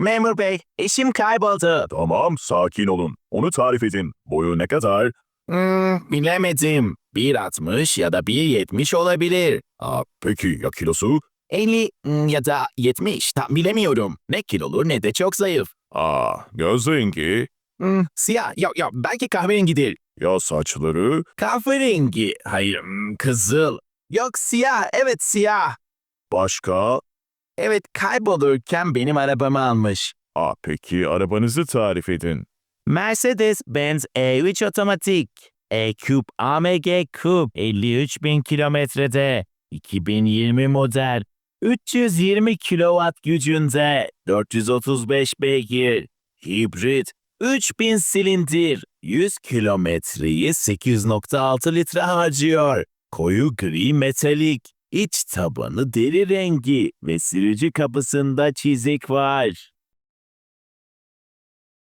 Memur bey, eşim kayboldu. Tamam, sakin olun. Onu tarif edin. Boyu ne kadar? Hmm, bilemedim. 1.60 ya da 1.70 olabilir. Aa, peki ya kilosu? 50 hmm, ya da 70 tam bilemiyorum. Ne kilolu ne de çok zayıf. Aa, göz rengi. Hmm, siyah, yok yok belki kahverengidir. Ya saçları? Kahverengi, hayır hmm, kızıl. Yok siyah, evet siyah. Başka? Evet kaybolurken benim arabamı almış. Aa, peki arabanızı tarif edin. Mercedes-Benz E3 otomatik. E-Coupe AMG Coupe 53 bin kilometrede. 2020 model. 320 kilowatt gücünde. 435 beygir. Hibrit. 3000 silindir. 100 kilometreyi 8.6 litre harcıyor. Koyu gri metalik. İç tabanı deri rengi ve sürücü kapısında çizik var.